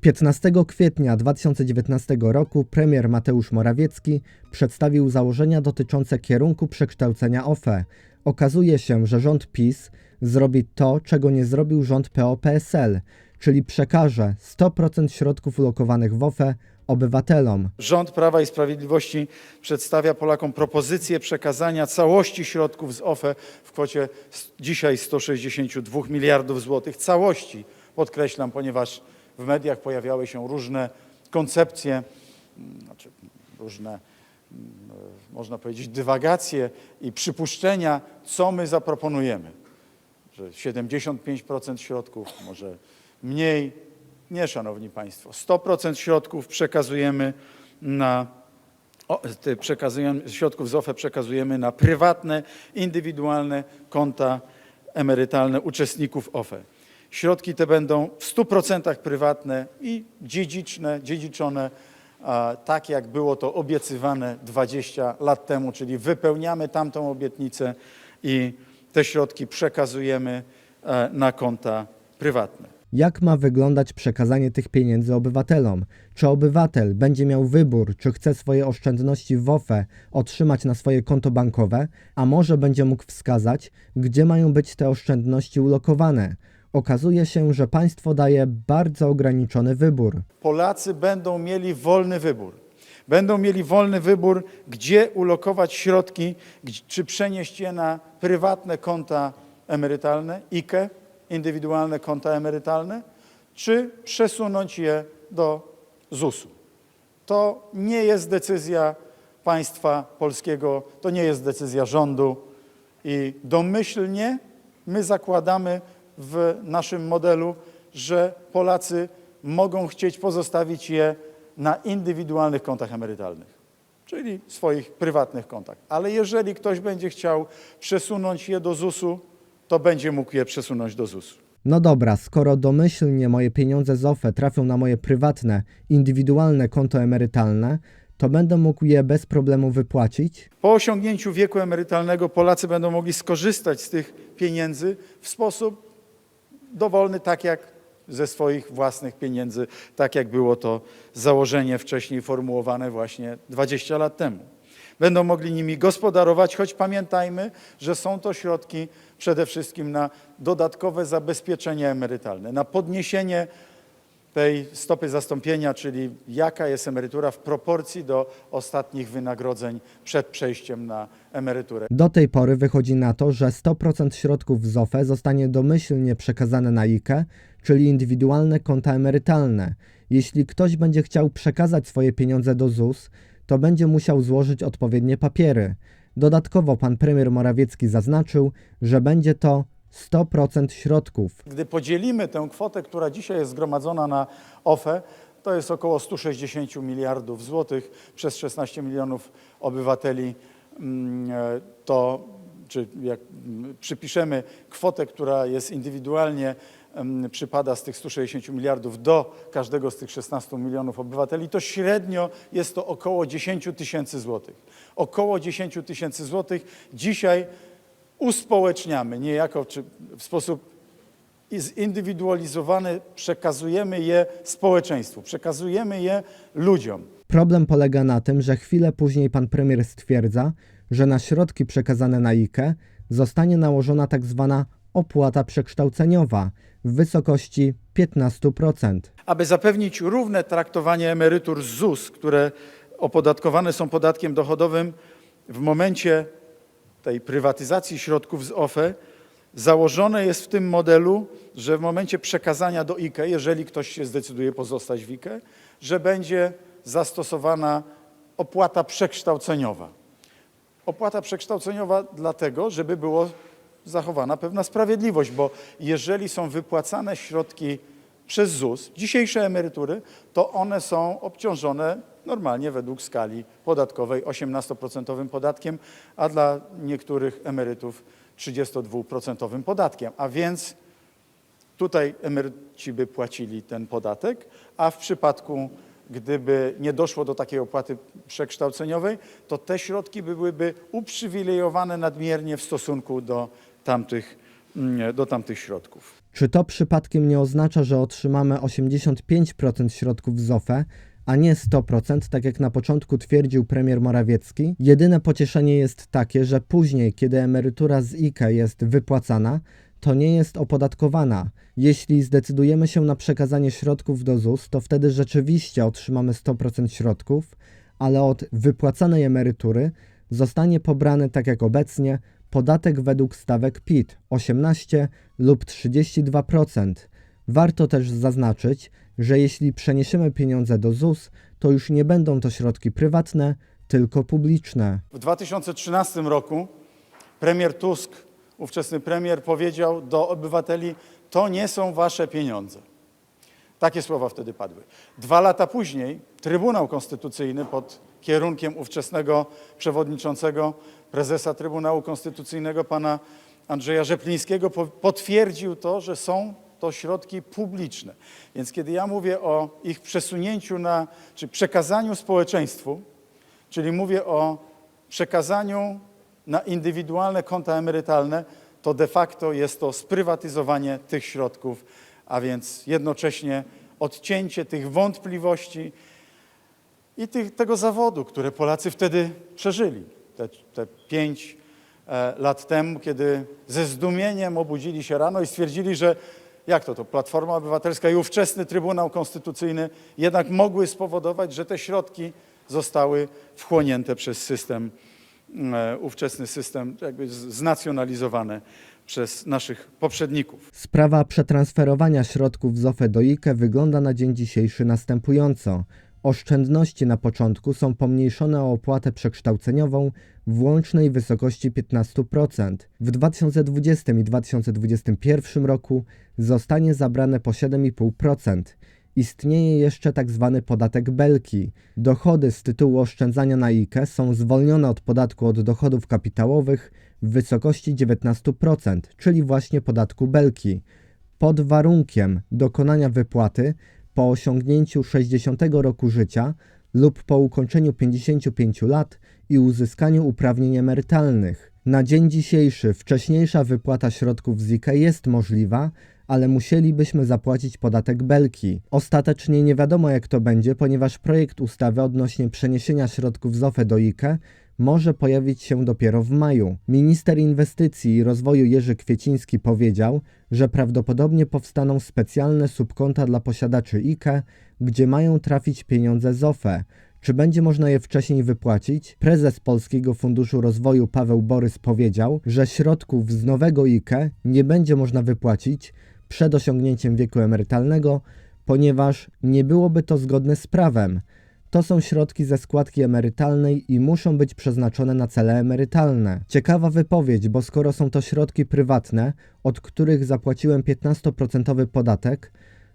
15 kwietnia 2019 roku premier Mateusz Morawiecki przedstawił założenia dotyczące kierunku przekształcenia OFE. Okazuje się, że rząd PiS zrobi to, czego nie zrobił rząd PO-PSL, czyli przekaże 100% środków ulokowanych w OFE obywatelom. Rząd Prawa i Sprawiedliwości przedstawia Polakom propozycję przekazania całości środków z OFE w kwocie dzisiaj 162 miliardów złotych. Całości, podkreślam, ponieważ w mediach pojawiały się różne koncepcje, mm, znaczy różne, mm, można powiedzieć, dywagacje i przypuszczenia, co my zaproponujemy. Że 75% środków, może mniej. Nie, szanowni państwo. 100% środków przekazujemy na o, przekazujemy, środków z OFE przekazujemy na prywatne, indywidualne konta emerytalne uczestników OFE. Środki te będą w 100% prywatne i dziedziczne, dziedziczone, tak jak było to obiecywane 20 lat temu, czyli wypełniamy tamtą obietnicę i te środki przekazujemy e, na konta prywatne. Jak ma wyglądać przekazanie tych pieniędzy obywatelom? Czy obywatel będzie miał wybór, czy chce swoje oszczędności w OFE otrzymać na swoje konto bankowe, a może będzie mógł wskazać, gdzie mają być te oszczędności ulokowane? Okazuje się, że państwo daje bardzo ograniczony wybór. Polacy będą mieli wolny wybór. Będą mieli wolny wybór, gdzie ulokować środki, czy przenieść je na prywatne konta emerytalne, IKE, indywidualne konta emerytalne, czy przesunąć je do ZUS-u. To nie jest decyzja państwa polskiego, to nie jest decyzja rządu i domyślnie my zakładamy w naszym modelu, że Polacy mogą chcieć pozostawić je na indywidualnych kontach emerytalnych, czyli swoich prywatnych kontach. Ale jeżeli ktoś będzie chciał przesunąć je do ZUS-u, to będzie mógł je przesunąć do ZUS-u. No dobra, skoro domyślnie moje pieniądze z OFE trafią na moje prywatne, indywidualne konto emerytalne, to będę mógł je bez problemu wypłacić? Po osiągnięciu wieku emerytalnego Polacy będą mogli skorzystać z tych pieniędzy w sposób dowolny, tak jak ze swoich własnych pieniędzy, tak jak było to założenie wcześniej formułowane właśnie 20 lat temu. Będą mogli nimi gospodarować, choć pamiętajmy, że są to środki przede wszystkim na dodatkowe zabezpieczenie emerytalne, na podniesienie tej stopy zastąpienia, czyli jaka jest emerytura w proporcji do ostatnich wynagrodzeń przed przejściem na emeryturę. Do tej pory wychodzi na to, że 100% środków z OFE zostanie domyślnie przekazane na IKE, czyli indywidualne konta emerytalne. Jeśli ktoś będzie chciał przekazać swoje pieniądze do ZUS, to będzie musiał złożyć odpowiednie papiery. Dodatkowo pan premier Morawiecki zaznaczył, że będzie to 100% środków. Gdy podzielimy tę kwotę, która dzisiaj jest zgromadzona na OFE, to jest około 160 miliardów złotych przez 16 milionów obywateli, mm, e, to czy jak mm, przypiszemy kwotę, która jest indywidualnie mm, przypada z tych 160 miliardów do każdego z tych 16 milionów obywateli, to średnio jest to około 10 tysięcy złotych. Około 10 tysięcy złotych dzisiaj uspołeczniamy niejako, czy w sposób zindywidualizowany przekazujemy je społeczeństwu, przekazujemy je ludziom. Problem polega na tym, że chwilę później pan premier stwierdza, że na środki przekazane na IKE zostanie nałożona tak zwana opłata przekształceniowa w wysokości 15%. Aby zapewnić równe traktowanie emerytur z ZUS, które opodatkowane są podatkiem dochodowym w momencie tej prywatyzacji środków z OFE, założone jest w tym modelu, że w momencie przekazania do IKE, jeżeli ktoś się zdecyduje pozostać w IKE, że będzie zastosowana opłata przekształceniowa. Opłata przekształceniowa dlatego, żeby było zachowana pewna sprawiedliwość, bo jeżeli są wypłacane środki przez ZUS, dzisiejsze emerytury, to one są obciążone normalnie według skali podatkowej 18% podatkiem, a dla niektórych emerytów 32% podatkiem. A więc Tutaj emeryci by płacili ten podatek, a w przypadku, gdyby nie doszło do takiej opłaty przekształceniowej, to te środki byłyby uprzywilejowane nadmiernie w stosunku do tamtych, mm, do tamtych środków. Czy to przypadkiem nie oznacza, że otrzymamy 85% środków z OFE, a nie 100%, tak jak na początku twierdził premier Morawiecki? Jedyne pocieszenie jest takie, że później, kiedy emerytura z IKE jest wypłacana, to nie jest opodatkowana. Jeśli zdecydujemy się na przekazanie środków do ZUS, to wtedy rzeczywiście otrzymamy 100% środków, ale od wypłacanej emerytury zostanie pobrany tak jak obecnie podatek według stawek PIT 18 lub 32%. Warto też zaznaczyć, że jeśli przeniesiemy pieniądze do ZUS, to już nie będą to środki prywatne, tylko publiczne. W 2013 roku premier Tusk, ówczesny premier, powiedział do obywateli: To nie są wasze pieniądze. Takie słowa wtedy padły. Dwa lata później Trybunał Konstytucyjny pod kierunkiem ówczesnego przewodniczącego, prezesa Trybunału Konstytucyjnego, pana Andrzeja Rzeplińskiego, po- potwierdził to, że są to środki publiczne. Więc kiedy ja mówię o ich przesunięciu na, czy przekazaniu społeczeństwu, czyli mówię o przekazaniu na indywidualne konta emerytalne, to de facto jest to sprywatyzowanie tych środków, a więc jednocześnie odcięcie tych wątpliwości i tych, tego zawodu, które Polacy wtedy przeżyli. Te, te pięć e, lat temu, kiedy ze zdumieniem obudzili się rano i stwierdzili, że jak to, to Platforma Obywatelska i ówczesny Trybunał Konstytucyjny jednak mogły spowodować, że te środki zostały wchłonięte przez system, e, ówczesny system jakby znacjonalizowane przez naszych poprzedników. Sprawa przetransferowania środków z OFE do IKE wygląda na dzień dzisiejszy następująco. Oszczędności na początku są pomniejszone o opłatę przekształceniową w łącznej wysokości 15%. W 2020 i 2021 roku zostanie zabrane po 7,5%. Istnieje jeszcze tak zwany podatek Belki. Dochody z tytułu oszczędzania na IKE są zwolnione od podatku od dochodów kapitałowych w wysokości 19%, czyli właśnie podatku Belki, pod warunkiem dokonania wypłaty po osiągnięciu 60 roku życia lub po ukończeniu 55 lat i uzyskaniu uprawnień emerytalnych. Na dzień dzisiejszy wcześniejsza wypłata środków z IKE jest możliwa, ale musielibyśmy zapłacić podatek Belki. Ostatecznie nie wiadomo jak to będzie, ponieważ projekt ustawy odnośnie przeniesienia środków z OFE do IKE może pojawić się dopiero w maju. Minister Inwestycji i Rozwoju Jerzy Kwieciński powiedział, że prawdopodobnie powstaną specjalne subkonta dla posiadaczy IKE, gdzie mają trafić pieniądze z OFE. Czy będzie można je wcześniej wypłacić? Prezes Polskiego Funduszu Rozwoju Paweł Borys powiedział, że środków z nowego IKE nie będzie można wypłacić przed osiągnięciem wieku emerytalnego, ponieważ nie byłoby to zgodne z prawem. To są środki ze składki emerytalnej i muszą być przeznaczone na cele emerytalne. Ciekawa wypowiedź, bo skoro są to środki prywatne, od których zapłaciłem 15% podatek,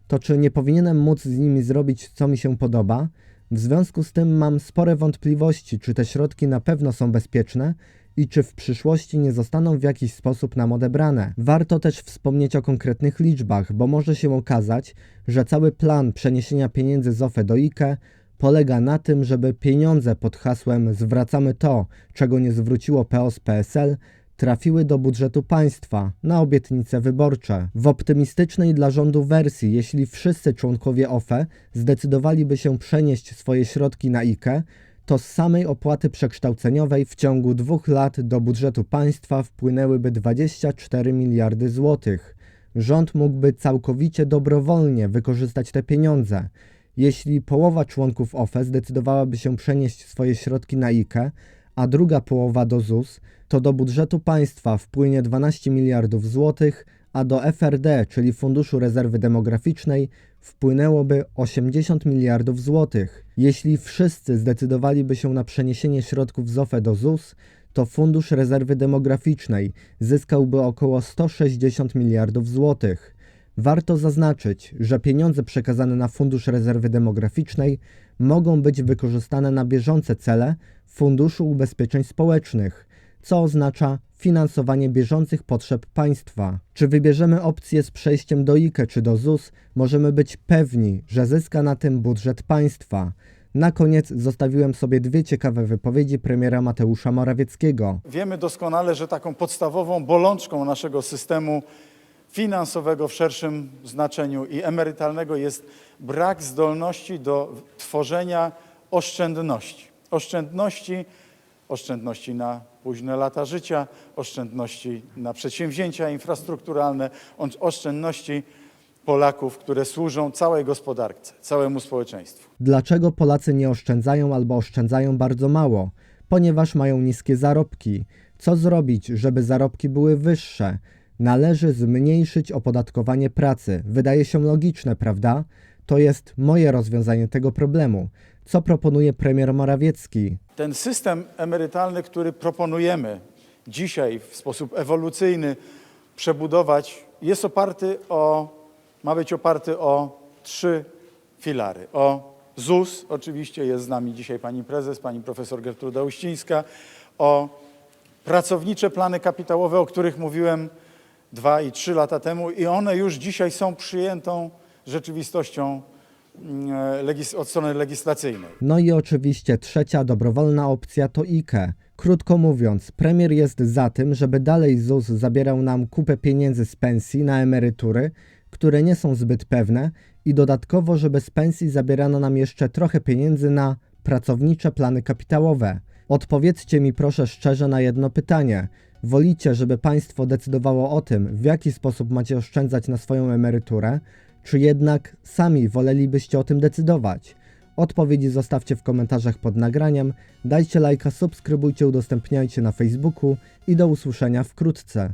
to czy nie powinienem móc z nimi zrobić co mi się podoba? W związku z tym mam spore wątpliwości, czy te środki na pewno są bezpieczne i czy w przyszłości nie zostaną w jakiś sposób nam odebrane. Warto też wspomnieć o konkretnych liczbach, bo może się okazać, że cały plan przeniesienia pieniędzy z OFE do IKE polega na tym, żeby pieniądze pod hasłem zwracamy to, czego nie zwróciło POS PSL, trafiły do budżetu państwa na obietnice wyborcze. W optymistycznej dla rządu wersji, jeśli wszyscy członkowie OFE zdecydowaliby się przenieść swoje środki na IKE, to z samej opłaty przekształceniowej w ciągu dwóch lat do budżetu państwa wpłynęłyby 24 miliardy złotych. Rząd mógłby całkowicie dobrowolnie wykorzystać te pieniądze. Jeśli połowa członków OFE zdecydowałaby się przenieść swoje środki na IKE, a druga połowa do ZUS, to do budżetu państwa wpłynie 12 miliardów złotych, a do FRD, czyli Funduszu Rezerwy Demograficznej, wpłynęłoby 80 miliardów złotych. Jeśli wszyscy zdecydowaliby się na przeniesienie środków z OFE do ZUS, to Fundusz Rezerwy Demograficznej zyskałby około 160 miliardów złotych. Warto zaznaczyć, że pieniądze przekazane na Fundusz Rezerwy Demograficznej mogą być wykorzystane na bieżące cele Funduszu Ubezpieczeń Społecznych, co oznacza finansowanie bieżących potrzeb państwa. Czy wybierzemy opcję z przejściem do IKE czy do ZUS, możemy być pewni, że zyska na tym budżet państwa. Na koniec zostawiłem sobie dwie ciekawe wypowiedzi premiera Mateusza Morawieckiego. Wiemy doskonale, że taką podstawową bolączką naszego systemu finansowego w szerszym znaczeniu i emerytalnego jest brak zdolności do tworzenia oszczędności. Oszczędności, oszczędności na późne lata życia, oszczędności na przedsięwzięcia infrastrukturalne, oszczędności Polaków, które służą całej gospodarce, całemu społeczeństwu. Dlaczego Polacy nie oszczędzają albo oszczędzają bardzo mało? Ponieważ mają niskie zarobki. Co zrobić, żeby zarobki były wyższe? Należy zmniejszyć opodatkowanie pracy. Wydaje się logiczne, prawda? To jest moje rozwiązanie tego problemu. Co proponuje premier Morawiecki? Ten system emerytalny, który proponujemy dzisiaj w sposób ewolucyjny przebudować, jest oparty o, ma być oparty o trzy filary. O ZUS, oczywiście jest z nami dzisiaj pani prezes, pani profesor Gertruda Uścińska, o pracownicze plany kapitałowe, o których mówiłem dwa i trzy lata temu i one już dzisiaj są przyjętą rzeczywistością mm, od strony legislacyjnej. No i oczywiście trzecia dobrowolna opcja to IKE. Krótko mówiąc, premier jest za tym, żeby dalej ZUS zabierał nam kupę pieniędzy z pensji na emerytury, które nie są zbyt pewne i dodatkowo, żeby z pensji zabierano nam jeszcze trochę pieniędzy na pracownicze plany kapitałowe. Odpowiedzcie mi proszę szczerze na jedno pytanie. Wolicie, żeby państwo decydowało o tym, w jaki sposób macie oszczędzać na swoją emeryturę, czy jednak sami wolelibyście o tym decydować? Odpowiedzi zostawcie w komentarzach pod nagraniem, dajcie lajka, subskrybujcie, udostępniajcie na Facebooku i do usłyszenia wkrótce.